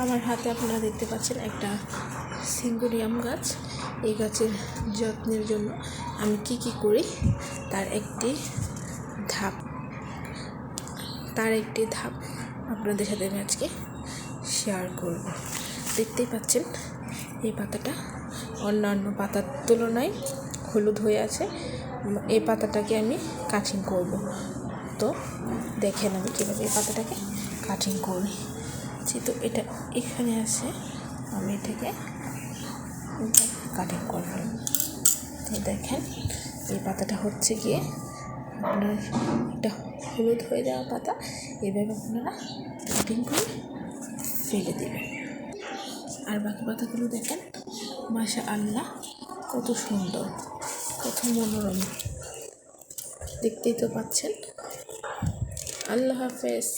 আমার হাতে আপনারা দেখতে পাচ্ছেন একটা সিঙ্গুরিয়াম গাছ। এই গাছের যত্নের জন্য আমি কি কি করি, তার একটি ধাপ। তার একটি ধাপ আপনাদের সাথে আমি আজকে শেয়ার করব। দেখতেই পাচ্ছেন, এই পাতাটা অন্যান্য পাতার তুলনায় হলুদ হয়ে আছে। এই পাতাটাকে আমি কাটিং করব। তো দেখেন আমি কীভাবে এই পাতাটাকে কাটিং করি। যেহেতু এটা এখানে আছে। আমি এটাকে কাটিং করব তো দেখেন, এই পাতাটা হচ্ছে গিয়ে আপনার এটা হলুদ হয়ে যাওয়া পাতা। এভাবে আপনারা কাটিং করে ফেলে দেবেন। আর বাকি পাতাগুলো দেখেন মাসা আল্লাহ কত সুন্দর, কত মনোরম। দেখতেই তো পাচ্ছেন। আল্লাহ হাফেজ।